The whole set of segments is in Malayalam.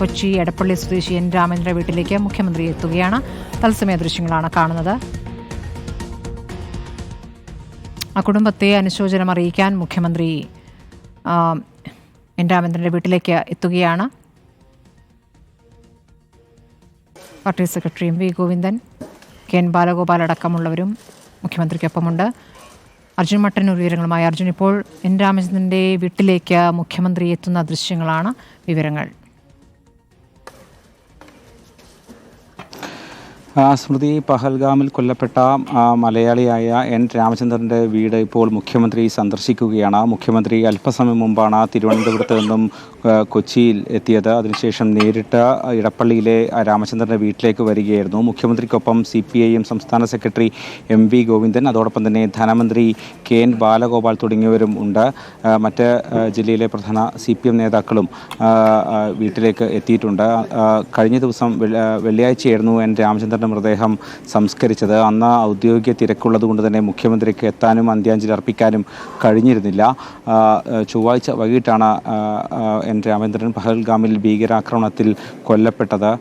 കൊച്ചി എടപ്പള്ളി സ്വദേശി എൻ രാമേന്ദ്ര വീട്ടിലേക്ക് മുഖ്യമന്ത്രി എത്തുകയാണ്. തത്സമയ ദൃശ്യങ്ങളാണ് കാണുന്നത്. ആ കുടുംബത്തെ അനുശോചനം അറിയിക്കാൻ മുഖ്യമന്ത്രി എൻ രാമേന്ദ്രന്റെ വീട്ടിലേക്ക് എത്തുകയാണ്. Party secretary M V Govindan K N Balagopal അടക്കമുള്ളവരും മുഖ്യമന്ത്രിക്കൊപ്പമുണ്ട്. അർജുൻ മട്ടന്നൂർ വിവരങ്ങളുമായി. അർജുൻ ഇപ്പോൾ എൻ രാമചന്ദ്രന്റെ വീട്ടിലേക്ക് മുഖ്യമന്ത്രി എത്തുന്ന ദൃശ്യങ്ങളാണ് വിവരങ്ങൾ. സ്മൃതി പഹൽഗാമിൽ കൊല്ലപ്പെട്ട മലയാളിയായ എൻ. രാമചന്ദ്രന്റെ വീട് ഇപ്പോൾ മുഖ്യമന്ത്രി സന്ദർശിക്കുകയാണ്. മുഖ്യമന്ത്രി അല്പസമയം മുമ്പാണ് തിരുവനന്തപുരത്ത് നിന്നും കൊച്ചിയിൽ എത്തിയത്. അതിനുശേഷം നേരിട്ട് ഇടപ്പള്ളിയിലെ രാമചന്ദ്രന്റെ വീട്ടിലേക്ക് വരികയായിരുന്നു. മുഖ്യമന്ത്രിക്കൊപ്പം സി പി ഐ എം സംസ്ഥാന സെക്രട്ടറി എം വി ഗോവിന്ദൻ അതോടൊപ്പം തന്നെ ധനമന്ത്രി കെ എൻ ബാലഗോപാൽ തുടങ്ങിയവരും ഉണ്ട്. മറ്റ് ജില്ലയിലെ പ്രധാന സി പി എം നേതാക്കളും വീട്ടിലേക്ക് എത്തിയിട്ടുണ്ട്. കഴിഞ്ഞ ദിവസം വെള്ളിയാഴ്ചയായിരുന്നു എൻ. രാമചന്ദ്രന്റെ മൃതദേഹം സംസ്കരിച്ചത്. അന്ന് ഔദ്യോഗിക തിരക്കുള്ളത് കൊണ്ട് തന്നെ മുഖ്യമന്ത്രിക്ക് എത്താനും അന്ത്യാഞ്ജലി അർപ്പിക്കാനും കഴിഞ്ഞിരുന്നില്ല. ചൊവ്വാഴ്ച വൈകിട്ടാണ് എൻ രാമേന്ദ്രൻ പഹൽഗാമിൽ ഭീകരാക്രമണത്തിൽ കൊല്ലപ്പെട്ടത്.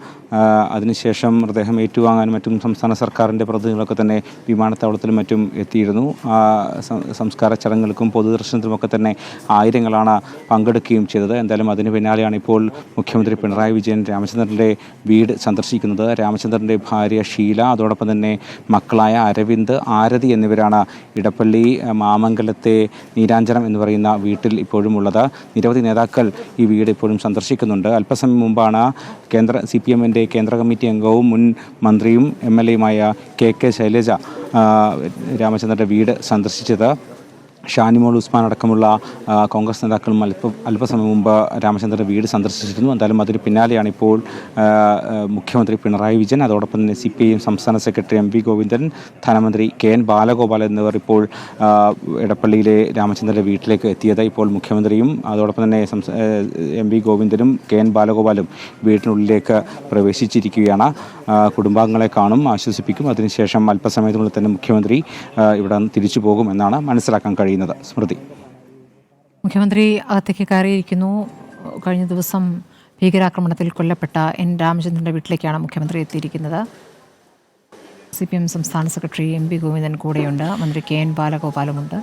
അതിനുശേഷം മൃതദേഹം ഏറ്റുവാങ്ങാനും മറ്റും സംസ്ഥാന സർക്കാരിന്റെ പ്രതിനിധികളൊക്കെ തന്നെ വിമാനത്താവളത്തിലും മറ്റും എത്തിയിരുന്നു. സംസ്കാര ചടങ്ങുകൾക്കും പൊതുദർശനത്തിനുമൊക്കെ തന്നെ ആയിരങ്ങളാണ് പങ്കെടുക്കുകയും ചെയ്തത്. എന്തായാലും അതിന് പിന്നാലെയാണ് ഇപ്പോൾ മുഖ്യമന്ത്രി പിണറായി വിജയൻ രാമചന്ദ്രന്റെ വീട് സന്ദർശിക്കുന്നത്. രാമചന്ദ്രന്റെ ഭാര്യ ഷീല അതോടൊപ്പം തന്നെ മക്കളായ അരവിന്ദ് ആരതി എന്നിവരാണ് ഇടപ്പള്ളി മാമംഗലത്തെ നീരാഞ്ജനം എന്ന് പറയുന്ന വീട്ടിൽ ഇപ്പോഴും ഉള്ളത്. നിരവധി നേതാക്കൾ ഈ വീട് ഇപ്പോഴും സന്ദർശിക്കുന്നുണ്ട്. അല്പസമയം മുമ്പാണ് കേന്ദ്ര സി പി എമ്മിന്റെ കേന്ദ്ര കമ്മിറ്റി അംഗവും മുൻ മന്ത്രിയും എം എൽ എയുമായ കെ കെ ശൈലജ രാമചന്ദ്രന്റെ വീട് സന്ദർശിച്ചത്. ഷാനിമോൾ ഉസ്മാൻ അടക്കമുള്ള കോൺഗ്രസ് നേതാക്കളും അല്പ അല്പസമയം മുമ്പ് രാമചന്ദ്രന്റെ വീട് സന്ദർശിച്ചിരുന്നു. എന്തായാലും അതിന് പിന്നാലെയാണ് ഇപ്പോൾ മുഖ്യമന്ത്രി പിണറായി വിജയൻ അതോടൊപ്പം തന്നെ സി പി ഐ എം സംസ്ഥാന സെക്രട്ടറി എം വി ഗോവിന്ദൻ ധനമന്ത്രി കെ എൻ ബാലഗോപാൽ എന്നിവർ ഇപ്പോൾ എടപ്പള്ളിയിലെ രാമചന്ദ്രന്റെ വീട്ടിലേക്ക് എത്തിയത് ഇപ്പോൾ മുഖ്യമന്ത്രിയും അതോടൊപ്പം തന്നെ എം വി ഗോവിന്ദനും കെ എൻ ബാലഗോപാലും വീട്ടിനുള്ളിലേക്ക് പ്രവേശിച്ചിരിക്കുകയാണ്. കുടുംബാംഗങ്ങളെ കാണും ആശ്വസിപ്പിക്കും. അതിനുശേഷം അല്പസമയത്തിനുള്ളിൽ തന്നെ മുഖ്യമന്ത്രി ഇവിടെ തിരിച്ചു പോകുമെന്നാണ് മനസ്സിലാക്കാൻ കഴിയുന്നത്. സ്മൃതി. മുഖ്യമന്ത്രി അകത്തേക്ക് കയറിയിരിക്കുന്നു. കഴിഞ്ഞ ദിവസം ഭീകരാക്രമണത്തിൽ കൊല്ലപ്പെട്ട എൻ. രാമചന്ദ്രന്റെ വീട്ടിലേക്കാണ് മുഖ്യമന്ത്രി എത്തിയിരിക്കുന്നത്. സി പി എം സംസ്ഥാന സെക്രട്ടറി എം പി ഗോവിന്ദൻ കൂടെയുണ്ട്. മന്ത്രി കെ എൻ ബാലഗോപാലുമുണ്ട്.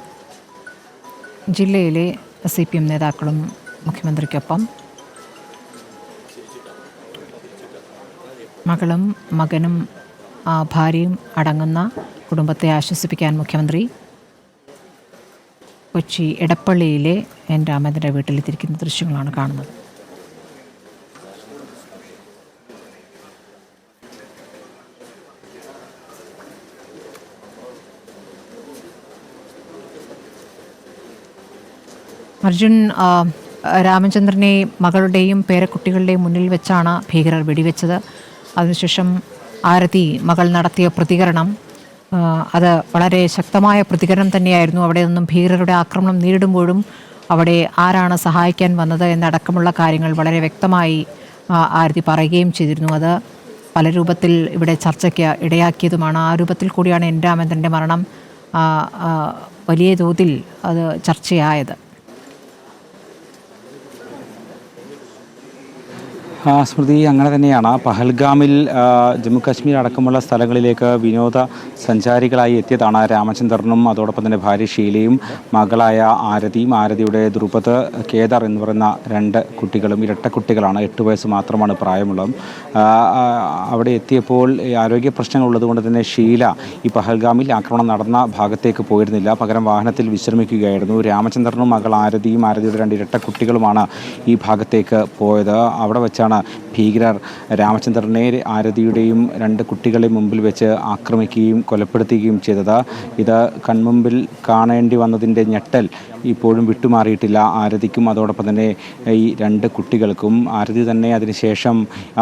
ജില്ലയിലെ സി പി എം നേതാക്കളും മുഖ്യമന്ത്രിക്കൊപ്പം. മകളും മകനും ഭാര്യയും അടങ്ങുന്ന കുടുംബത്തെ ആശ്വസിപ്പിക്കാൻ മുഖ്യമന്ത്രി കൊച്ചി എടപ്പള്ളിയിലെ എൻ രാമേന്ദ്രന്റെ വീട്ടിലെത്തിരിക്കുന്ന ദൃശ്യങ്ങളാണ് കാണുന്നത്. അർജുൻ രാമചന്ദ്രനെ മകളുടെയും പേരക്കുട്ടികളുടെയും മുന്നിൽ വെച്ചാണ് ഭീകരർ വെടിവെച്ചത്. അതിനുശേഷം ആരതി മകൾ നടത്തിയ പ്രതികരണം അത് വളരെ ശക്തമായ പ്രതികരണം തന്നെയായിരുന്നു. അവിടെ നിന്നും ഭീകരരുടെ ആക്രമണം നേരിടുമ്പോഴും അവിടെ ആരാണ് സഹായിക്കാൻ വന്നത് എന്നടക്കമുള്ള കാര്യങ്ങൾ വളരെ വ്യക്തമായി ആരതി പറയുകയും ചെയ്തിരുന്നു. അത് പല രൂപത്തിൽ ഇവിടെ ചർച്ചയ്ക്ക് ഇടയാക്കിയതുമാണ്. ആ രൂപത്തിൽ കൂടിയാണ് എൻ രാമേന്ദ്രന്റെ മരണം വലിയ തോതിൽ അത് ചർച്ചയായത്. സ്മൃതി അങ്ങനെ തന്നെയാണ്. പഹൽഗാമിൽ ജമ്മു കാശ്മീർ അടക്കമുള്ള സ്ഥലങ്ങളിലേക്ക് വിനോദ സഞ്ചാരികളായി എത്തിയതാണ് രാമചന്ദ്രനും അതോടൊപ്പം തന്നെ ഭാര്യ ഷീലയും മകളായ ആരതിയും. ആരതിയുടെ ദ്രുപത് കേദർ എന്ന് പറയുന്ന രണ്ട് കുട്ടികളും ഇരട്ട കുട്ടികളാണ്. എട്ട് വയസ്സ് മാത്രമാണ് പ്രായമുള്ളത്. അവിടെ എത്തിയപ്പോൾ ആരോഗ്യ പ്രശ്നങ്ങൾ ഉള്ളതുകൊണ്ട് തന്നെ ഷീല ഈ പഹൽഗാമിൽ ആക്രമണം നടന്ന ഭാഗത്തേക്ക് പോയിരുന്നില്ല. പകരം വാഹനത്തിൽ വിശ്രമിക്കുകയായിരുന്നു. രാമചന്ദ്രനും മകൾ ആരതിയും ആരതിയുടെ രണ്ട് ഇരട്ട കുട്ടികളുമാണ് ഈ ഭാഗത്തേക്ക് പോയത്. അവിടെ വെച്ചാണ് ഭീകരർ രാമചന്ദ്രനെ ആരതിയുടെയും രണ്ട് കുട്ടികളെ മുമ്പിൽ വെച്ച് ആക്രമിക്കുകയും കൊലപ്പെടുത്തുകയും ചെയ്തത്. ഇത് കൺമുമ്പിൽ കാണേണ്ടി വന്നതിന്റെ ഞെട്ടൽ ഇപ്പോഴും വിട്ടുമാറിയിട്ടില്ല. ആരതിക്കും അതോടൊപ്പം തന്നെ ഈ രണ്ട് കുട്ടികൾക്കും ആരതി തന്നെ അതിനുശേഷം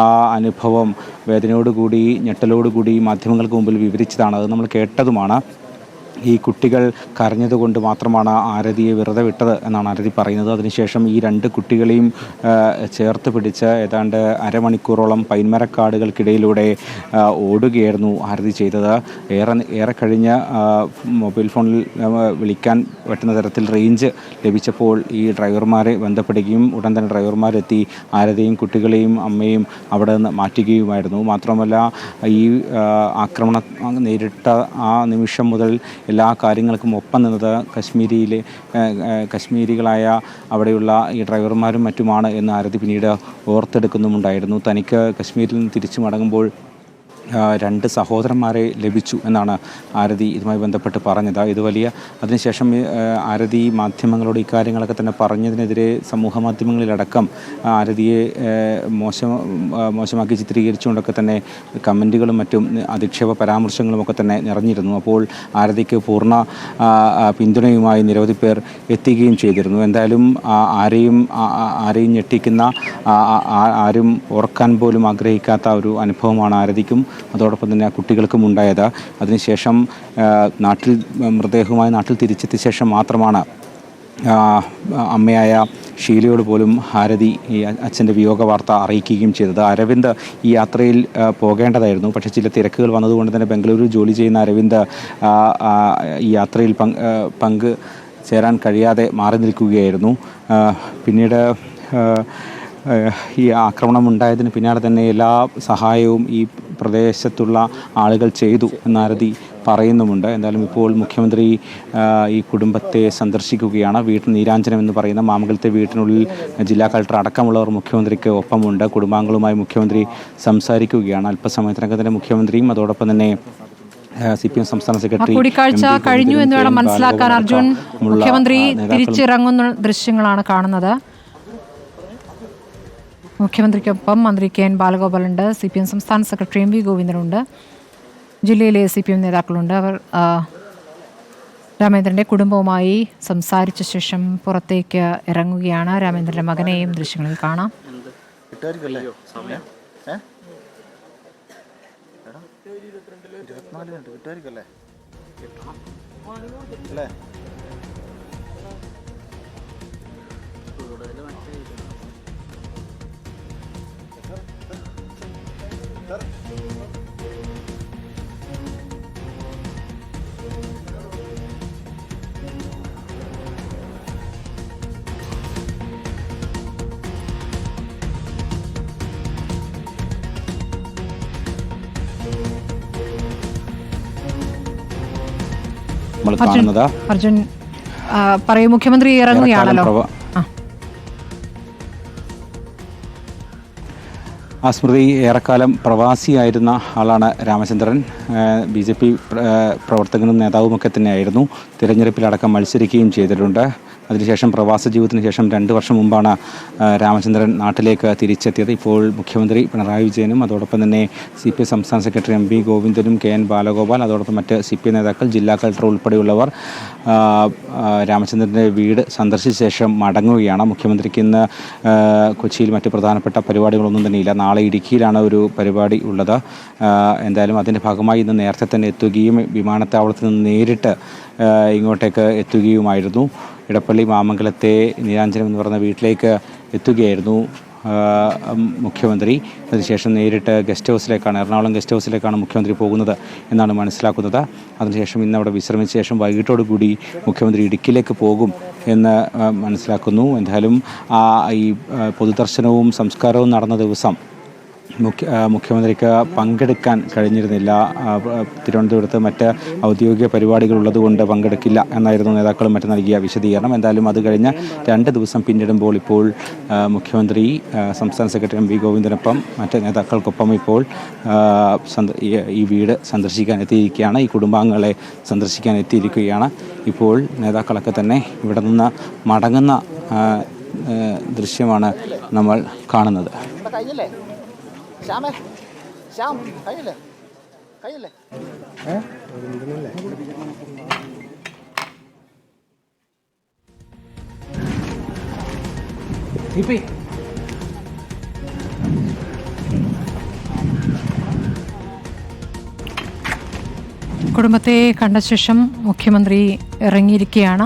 ആ അനുഭവം വേദനയോടുകൂടി ഞെട്ടലോടുകൂടി മാധ്യമങ്ങൾക്ക് മുമ്പിൽ വിവരിച്ചതാണ്. അത് നമ്മൾ കേട്ടതുമാണ്. ഈ കുട്ടികൾ കരഞ്ഞതുകൊണ്ട് മാത്രമാണ് ആരതിയെ വെറുതെ വിട്ടത് എന്നാണ് ആരതി പറയുന്നത്. അതിനുശേഷം ഈ രണ്ട് കുട്ടികളെയും ചേർത്ത് പിടിച്ച് ഏതാണ്ട് അരമണിക്കൂറോളം പൈന്മരക്കാടുകൾക്കിടയിലൂടെ ഓടുകയായിരുന്നു ആരതി ചെയ്തത്. ഏറെ ഏറെ കഴിഞ്ഞ് മൊബൈൽ ഫോണിൽ വിളിക്കാൻ പറ്റുന്ന തരത്തിൽ റേഞ്ച് ലഭിച്ചപ്പോൾ ഈ ഡ്രൈവർമാരെ ബന്ധപ്പെടുകയും ഉടൻ തന്നെ ഡ്രൈവർമാരെത്തി ആരതിയും കുട്ടികളെയും അമ്മയും അവിടെ നിന്ന് മാറ്റുകയുമായിരുന്നു. മാത്രമല്ല ഈ ആക്രമണം നേരിട്ട ആ നിമിഷം മുതൽ എല്ലാ കാര്യങ്ങൾക്കും ഒപ്പം നിന്നത് കശ്മീരിയിലെ കശ്മീരികളായ അവിടെയുള്ള ഈ ഡ്രൈവർമാരും മറ്റുമാണ് എന്ന് ആരതി പിന്നീട് ഓർത്തെടുക്കുന്നുമുണ്ടായിരുന്നു. തനിക്ക് കശ്മീരിൽ നിന്ന് തിരിച്ചു മടങ്ങുമ്പോൾ രണ്ട് സഹോദരന്മാരെ ലഭിച്ചു എന്നാണ് ആരതി ഇതുമായി ബന്ധപ്പെട്ട് പറഞ്ഞത്. ഇത് വലിയ അതിനുശേഷം ആരതി മാധ്യമങ്ങളോട് ഇക്കാര്യങ്ങളൊക്കെ തന്നെ പറഞ്ഞതിനെതിരെ സമൂഹ മാധ്യമങ്ങളിലടക്കം ആരതിയെ മോശം മോശമാക്കി ചിത്രീകരിച്ചുകൊണ്ടൊക്കെ തന്നെ കമന്റുകളും മറ്റും അധിക്ഷേപ പരാമർശങ്ങളും ഒക്കെ തന്നെ നിറഞ്ഞിരുന്നു. അപ്പോൾ ആരതിക്ക് പൂർണ പിന്തുണയുമായി നിരവധി പേർ എത്തുകയും ചെയ്തിരുന്നു. എന്തായാലും ആരെയും ആരെയും ഞെട്ടിക്കുന്ന ആരും ഓർക്കാൻ പോലും ആഗ്രഹിക്കാത്ത ഒരു അനുഭവമാണ് ആരതിക്കും. അതോടൊപ്പം തന്നെ ആ കുട്ടികൾക്കും ഉണ്ടായത്. അതിനുശേഷം നാട്ടിൽ മൃതദേഹവുമായി നാട്ടിൽ തിരിച്ചെത്തിയ ശേഷം മാത്രമാണ് അമ്മയായ ഷീലയോട് പോലും ഹാരതി ഈ അച്ഛന്റെ വിയോഗ വാർത്ത അറിയിക്കുകയും ചെയ്തത്. അരവിന്ദ് ഈ യാത്രയിൽ പോകേണ്ടതായിരുന്നു. പക്ഷേ ചില തിരക്കുകൾ വന്നതുകൊണ്ട് തന്നെ ബംഗളൂരു ജോലി ചെയ്യുന്ന അരവിന്ദ് ഈ യാത്രയിൽ പങ്ക് ചേരാൻ കഴിയാതെ മാറി നിൽക്കുകയായിരുന്നു. പിന്നീട് ഈ ആക്രമണം ഉണ്ടായതിന് പിന്നാലെ തന്നെ എല്ലാ സഹായവും ഈ പ്രദേശത്തുള്ള ആളുകൾ ചെയ്തു എന്നാരതി പറയുന്നുമുണ്ട്. എന്തായാലും ഇപ്പോൾ മുഖ്യമന്ത്രി ഈ കുടുംബത്തെ സന്ദർശിക്കുകയാണ്. വീട്ടിൽ നീരാഞ്ജനം എന്ന് പറയുന്ന മാമംഗലത്തെ വീട്ടിനുള്ളിൽ ജില്ലാ കളക്ടർ അടക്കമുള്ളവർ മുഖ്യമന്ത്രിക്ക് ഒപ്പമുണ്ട്. കുടുംബാംഗങ്ങളുമായി മുഖ്യമന്ത്രി സംസാരിക്കുകയാണ്. അല്പസമയത്തിനകം തന്നെ മുഖ്യമന്ത്രിയും അതോടൊപ്പം തന്നെ സി പി എം സംസ്ഥാന സെക്രട്ടറി കൂടിക്കാഴ്ച കഴിഞ്ഞു എന്ന് വേണം. മനസ്സിലാക്കാൻ അർജുൻ. മുഖ്യമന്ത്രി തിരിച്ചിറങ്ങുന്ന ദൃശ്യങ്ങളാണ് കാണുന്നത്. മുഖ്യമന്ത്രിക്കൊപ്പം മന്ത്രി കെ എൻ ബാലഗോപാലുണ്ട് സി പി എം സംസ്ഥാന സെക്രട്ടറി എം വി ഗോവിന്ദനുണ്ട് ജില്ലയിലെ സി പി എം നേതാക്കളുണ്ട്. അവർ രാമേന്ദ്രന്റെ രാമേന്ദ്രന്റെ കുടുംബവുമായി സംസാരിച്ച ശേഷം പുറത്തേക്ക് ഇറങ്ങുകയാണ്. രാമേന്ദ്രന്റെ മകനെയും ദൃശ്യങ്ങളിൽ കാണാം. അല്ലേ? നമ്മൾ കാണുന്നത് അർജുൻ പറയൂ മുഖ്യമന്ത്രി ഇറങ്ങുകയാണല്ലോ. ആ സ്മൃതി ഏറെക്കാലം പ്രവാസിയായിരുന്ന ആളാണ് രാമചന്ദ്രൻ. ബി ജെ പി പ്രവർത്തകനും നേതാവുമൊക്കെ തന്നെയായിരുന്നു. തിരഞ്ഞെടുപ്പിലടക്കം മത്സരിക്കുകയും ചെയ്തിട്ടുണ്ട്. അതിനുശേഷം പ്രവാസ ജീവിതത്തിന് ശേഷം രണ്ട് വർഷം മുമ്പാണ് രാമചന്ദ്രൻ നാട്ടിലേക്ക് തിരിച്ചെത്തിയത്. ഇപ്പോൾ മുഖ്യമന്ത്രി പിണറായി വിജയനും അതോടൊപ്പം തന്നെ സി പി ഐ സംസ്ഥാന സെക്രട്ടറി എം വി ഗോവിന്ദനും കെ എൻ ബാലഗോപാൽ അതോടൊപ്പം മറ്റ് സി പി ഐ നേതാക്കൾ ജില്ലാ കളക്ടർ ഉൾപ്പെടെയുള്ളവർ രാമചന്ദ്രന്റെ വീട് സന്ദർശിച്ച ശേഷം മടങ്ങുകയാണ്. മുഖ്യമന്ത്രിക്ക് ഇന്ന് കൊച്ചിയിൽ മറ്റ് പ്രധാനപ്പെട്ട പരിപാടികളൊന്നും തന്നെയില്ല. നാളെ ഇടുക്കിയിലാണ് ഒരു പരിപാടി ഉള്ളത്. എന്തായാലും അതിന്റെ ഭാഗമായി ഇന്ന് നേരത്തെ തന്നെ എത്തുകയും വിമാനത്താവളത്തിൽ നിന്ന് നേരിട്ട് ഇങ്ങോട്ടേക്ക് എത്തുകയുമായിരുന്നു. ഇടപ്പള്ളി മാമംഗലത്തെ നീരാഞ്ജനം എന്ന് പറഞ്ഞ വീട്ടിലേക്ക് എത്തുകയായിരുന്നു മുഖ്യമന്ത്രി. അതിനുശേഷം നേരിട്ട് ഗസ്റ്റ് ഹൗസിലേക്കാണ് എറണാകുളം ഗസ്റ്റ് ഹൗസിലേക്കാണ് മുഖ്യമന്ത്രി പോകുന്നത് എന്നാണ് മനസ്സിലാക്കുന്നത്. അതിനുശേഷം ഇന്ന് അവിടെ വിശ്രമിച്ച ശേഷം വൈകിട്ടോടു കൂടി മുഖ്യമന്ത്രി ഇടുക്കിയിലേക്ക് പോകും എന്ന് മനസ്സിലാക്കുന്നു. എന്തായാലും ഈ പൊതുദർശനവും സംസ്കാരവും നടന്ന ദിവസം മുഖ്യ മുഖ്യമന്ത്രിക്ക് പങ്കെടുക്കാൻ കഴിഞ്ഞിരുന്നില്ല. തിരുവനന്തപുരത്ത് മറ്റ് ഔദ്യോഗിക പരിപാടികൾ ഉള്ളതുകൊണ്ട് പങ്കെടുക്കില്ല എന്നായിരുന്നു നേതാക്കളും മറ്റും നൽകിയ വിശദീകരണം. എന്തായാലും അത് കഴിഞ്ഞ് രണ്ട് ദിവസം പിന്നിടുമ്പോൾ ഇപ്പോൾ മുഖ്യമന്ത്രി സംസ്ഥാന സെക്രട്ടറി എം വി ഗോവിന്ദനൊപ്പം മറ്റ് നേതാക്കൾക്കൊപ്പം ഇപ്പോൾ ഈ- വീട് സന്ദർശിക്കാൻ എത്തിയിരിക്കുകയാണ്. ഈ കുടുംബാംഗങ്ങളെ സന്ദർശിക്കാൻ എത്തിയിരിക്കുകയാണ്. ഇപ്പോൾ നേതാക്കളൊക്കെ തന്നെ ഇവിടെ നിന്ന് മടങ്ങുന്ന ദൃശ്യമാണ് നമ്മൾ കാണുന്നത്. ശ്യാമേ ശ്യാം കഴിഞ്ഞില്ലേ കഴിഞ്ഞില്ലേ കുടുംബത്തെ കണ്ട ശേഷം മുഖ്യമന്ത്രി ഇറങ്ങിയിരിക്കുകയാണ്.